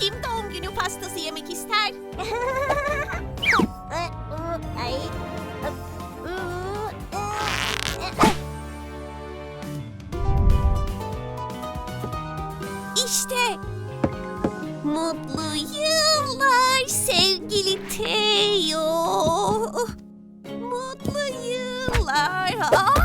Kim doğum günü pastası yemek ister? İşte mutlu yıllar sevgili Teo. Mutlu yıllar. Aa!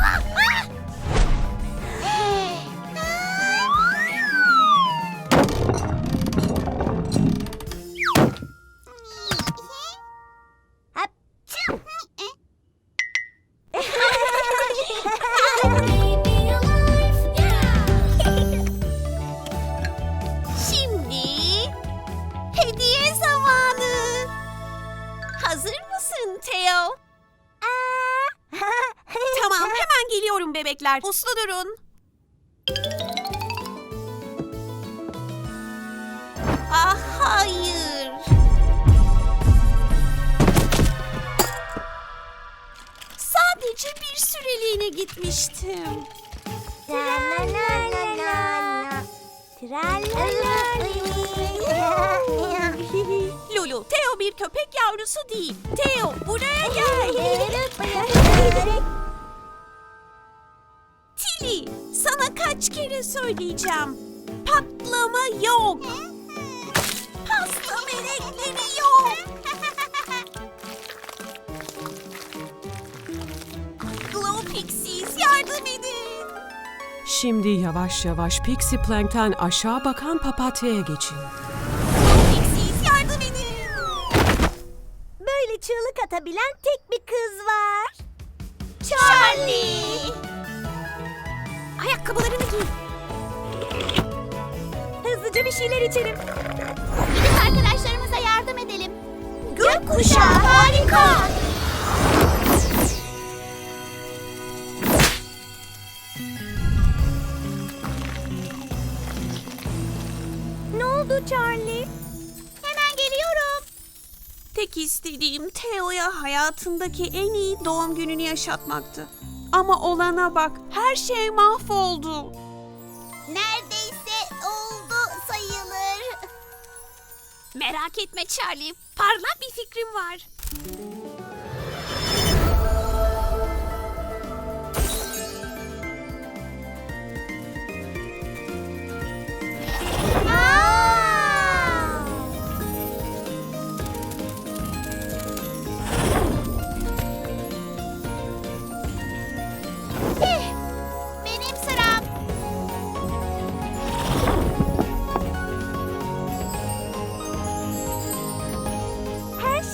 Bebekler. Uslu durun. Ah hayır. Sadece bir süreliğine gitmiştim. Lulu, Teo bir köpek yavrusu değil. Teo buraya gel. kaç kere söyleyeceğim. Patlama yok. Pasta melekleri yok. Glow Pixies yardım edin. Şimdi yavaş yavaş Pixie Plank'ten aşağı bakan papatyaya geçin. Glow Pixies yardım edin. Böyle çığlık atabilen tek bir kız var. Charlie. Ayakkabılarını giy. Hızlıca bir şeyler içelim. Gidip arkadaşlarımıza yardım edelim. Gökkuşağı harika. Ne oldu Charlie? Hemen geliyorum. Tek istediğim Theo'ya hayatındaki en iyi doğum gününü yaşatmaktı. Ama olana bak, her şey mahvoldu. Neredeyse oldu sayılır. Merak etme Charlie, parlak bir fikrim var.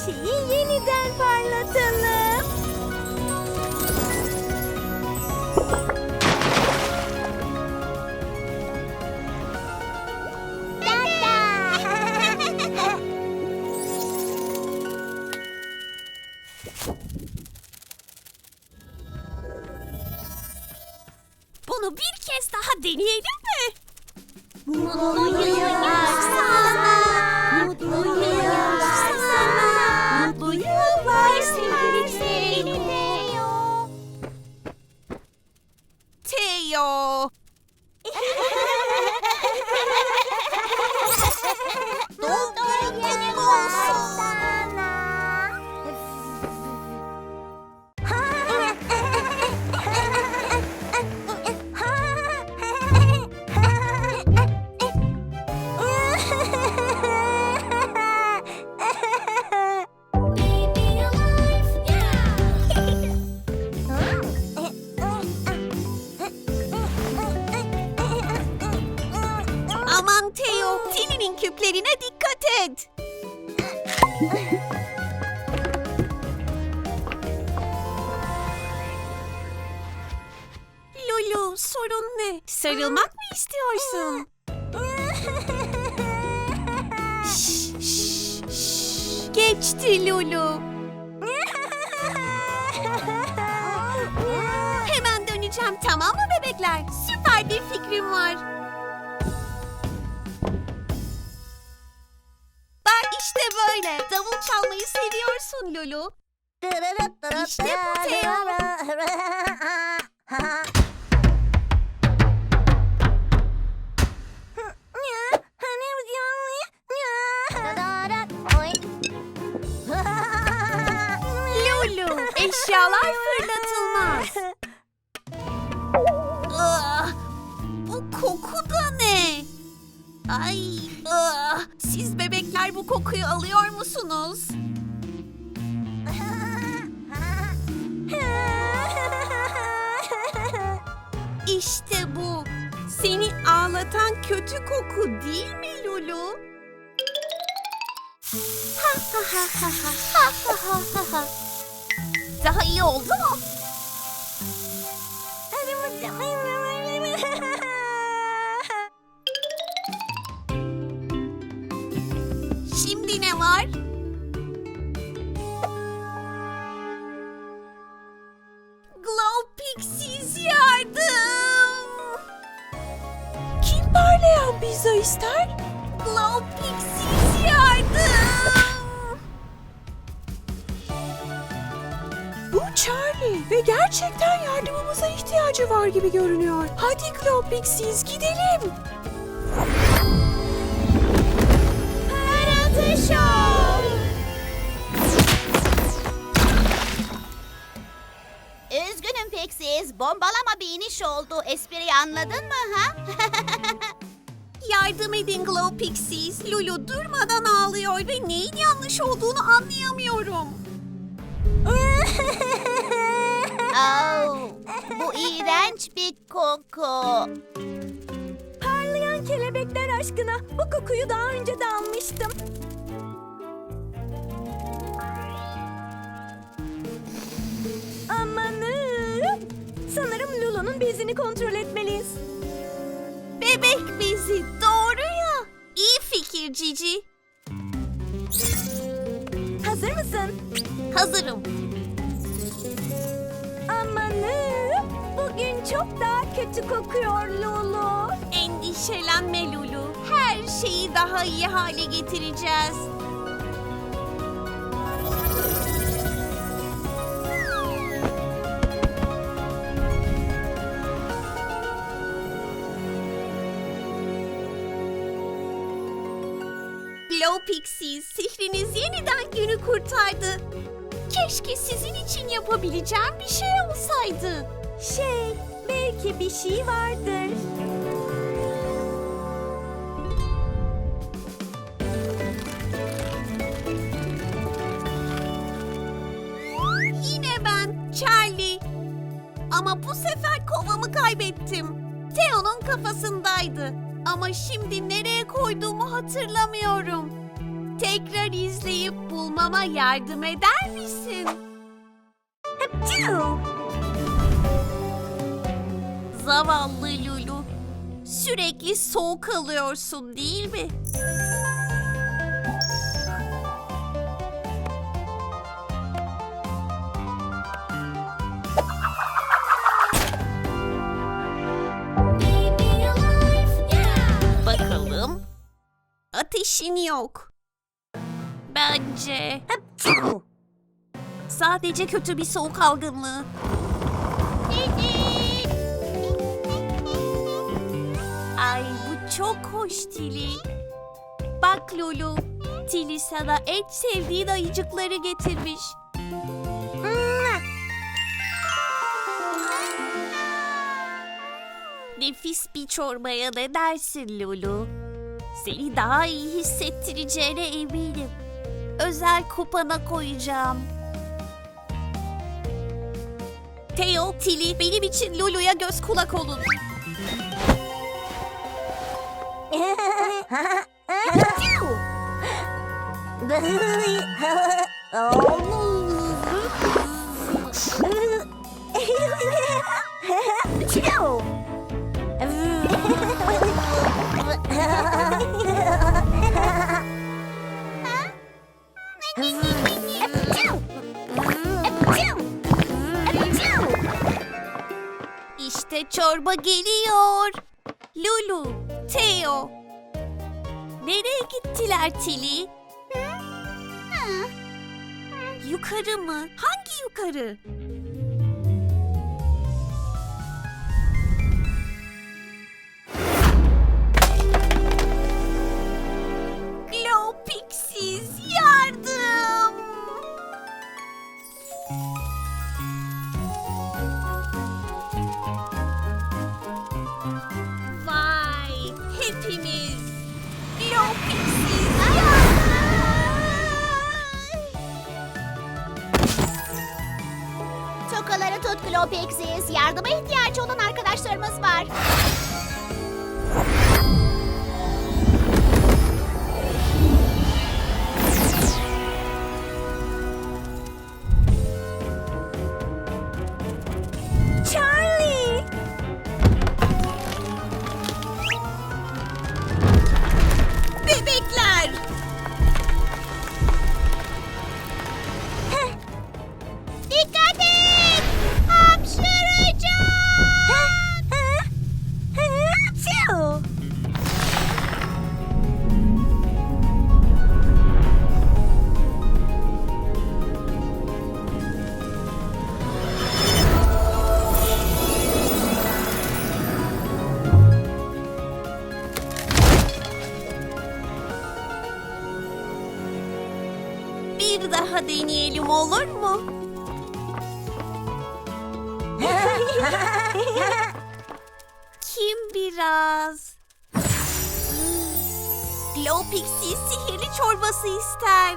Şeyi yeniden parlatalım. Sarılmak mı istiyorsun? Şş, şş, şş. Geçti Lulu. Hemen döneceğim tamam mı bebekler? Süper bir fikrim var. Bak işte böyle. Davul çalmayı seviyorsun Lulu. İşte bu Teo. eşyalar fırlatılmaz. Ah, bu koku da ne? Ay, ah, siz bebekler bu kokuyu alıyor musunuz? İşte bu. Seni ağlatan kötü koku değil mi Lulu? Daha iyi oldu mu? Şimdi ne var? Charlie ve gerçekten yardımımıza ihtiyacı var gibi görünüyor. Hadi Pixies gidelim. Parıltı Show. Üzgünüm Pixies. Bombalama bir iniş oldu. Espriyi anladın mı ha? Yardım edin Glow Pixies. Lulu durmadan ağlıyor ve neyin yanlış olduğunu anlayamıyorum. oh, bu iğrenç bir koku. Parlayan kelebekler aşkına bu kokuyu daha önce de almıştım. Amanın! Sanırım Lulu'nun bezini kontrol etmeliyiz. Bebek bezi doğru ya. İyi fikir Cici. Hazır mısın? Hazırım. Çok daha kötü kokuyor Lulu. Endişelenme Lulu. Her şeyi daha iyi hale getireceğiz. Glow Pixies, sihriniz yeniden günü kurtardı. Keşke sizin için yapabileceğim bir şey olsaydı. Şey, belki bir şey vardır. Yine ben, Charlie. Ama bu sefer kovamı kaybettim. Theo'nun kafasındaydı. Ama şimdi nereye koyduğumu hatırlamıyorum. Tekrar izleyip bulmama yardım eder misin? Zavallı Lulu. Sürekli soğuk alıyorsun değil mi? Bakalım. Ateşin yok. Bence. Sadece kötü bir soğuk algınlığı. Çok hoş Tili. Bak Lulu, Tili sana en sevdiğin ayıcıkları getirmiş. Nefis bir çorbaya ne dersin Lulu? Seni daha iyi hissettireceğine eminim. Özel kupana koyacağım. Theo, Tili benim için Lulu'ya göz kulak olun. İşte çorba geliyor. Lulu, Theo. Nereye gittiler Tili? Yukarı mı? Hangi yukarı? temiz. Yok eksiz. Tut Glopexiz. Yardıma ihtiyaç olan arkadaşlarımız var. Bir daha deneyelim olur mu? Kim biraz? Glow Pixie sihirli çorbası ister.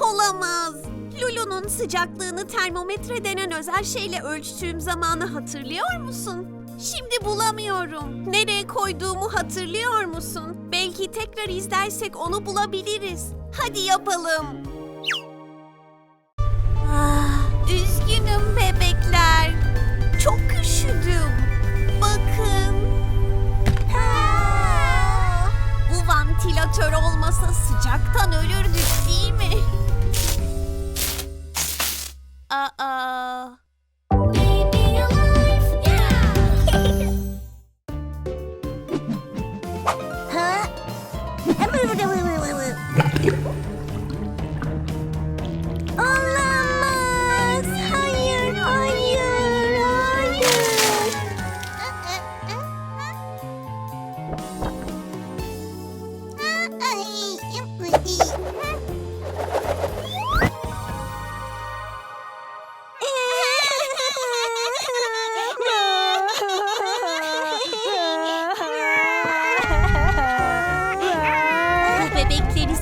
Olamaz. Lulu'nun sıcaklığını termometre denen özel şeyle ölçtüğüm zamanı hatırlıyor musun? Şimdi bulamıyorum. Nereye koyduğumu hatırlıyor musun? Belki tekrar izlersek onu bulabiliriz. Hadi yapalım. Ah, üzgünüm bebekler. Çok üşüdüm. Bakın. Bu vantilatör olmasa sıcaktan ölürdük değil mi? Aa.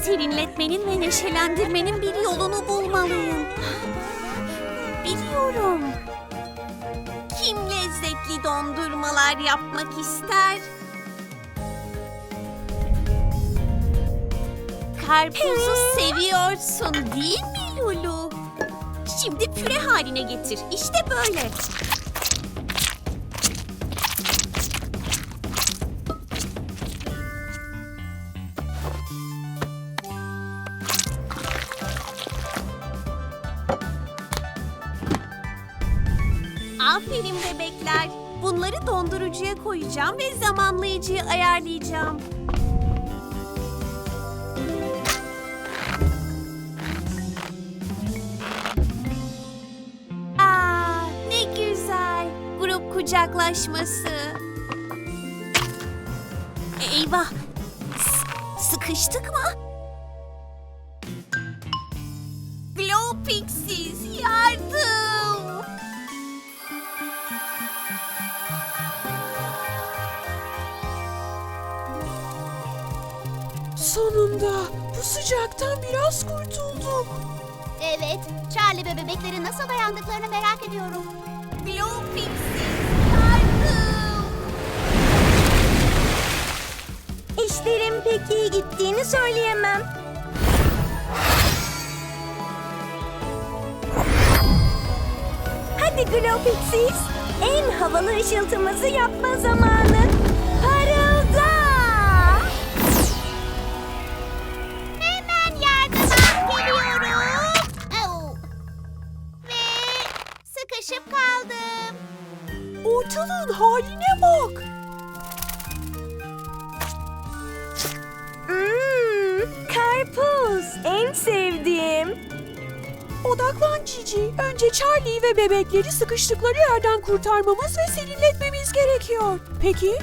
Serinletmenin ve neşelendirmenin bir yolunu bulmalıyım. Biliyorum. Kim lezzetli dondurmalar yapmak ister? Karpuzu seviyorsun değil mi Lulu? Şimdi püre haline getir. İşte böyle. Aferin bebekler. Bunları dondurucuya koyacağım ve zamanlayıcıyı ayarlayacağım. Aa, ne güzel. Grup kucaklaşması. Eyvah. S- sıkıştık mı? Glow Pixies Sonunda bu sıcaktan biraz kurtulduk. Evet, Charlie ve bebekleri nasıl dayandıklarını merak ediyorum. Glow Pixies yardım. İşlerin pek iyi gittiğini söyleyemem. Hadi Glopixies, en havalı ışıltımızı yapma zamanı. Haline bak. Mmm, karpuz, en sevdiğim. Odaklan Cici. Önce Charlie ve bebekleri sıkıştıkları yerden kurtarmamız ve serinletmemiz gerekiyor. Peki?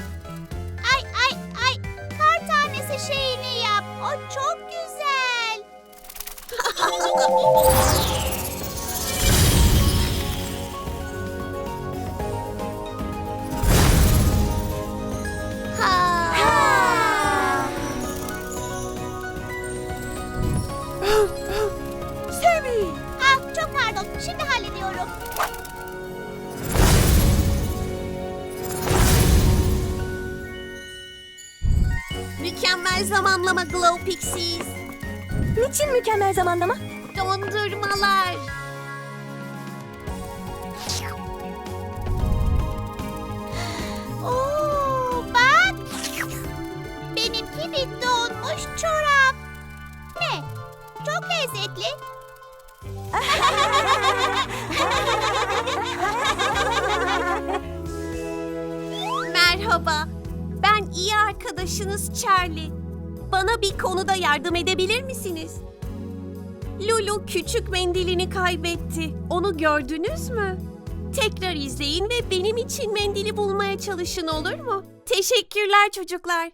Zamanlama Glow Pixies. Niçin mükemmel zamanlama? Dondurmalar. Oo, bak. Benimki bir donmuş çorap. Ne? Çok lezzetli. Merhaba. Ben iyi arkadaşınız Charlie. Bana bir konuda yardım edebilir misiniz? Lulu küçük mendilini kaybetti. Onu gördünüz mü? Tekrar izleyin ve benim için mendili bulmaya çalışın olur mu? Teşekkürler çocuklar.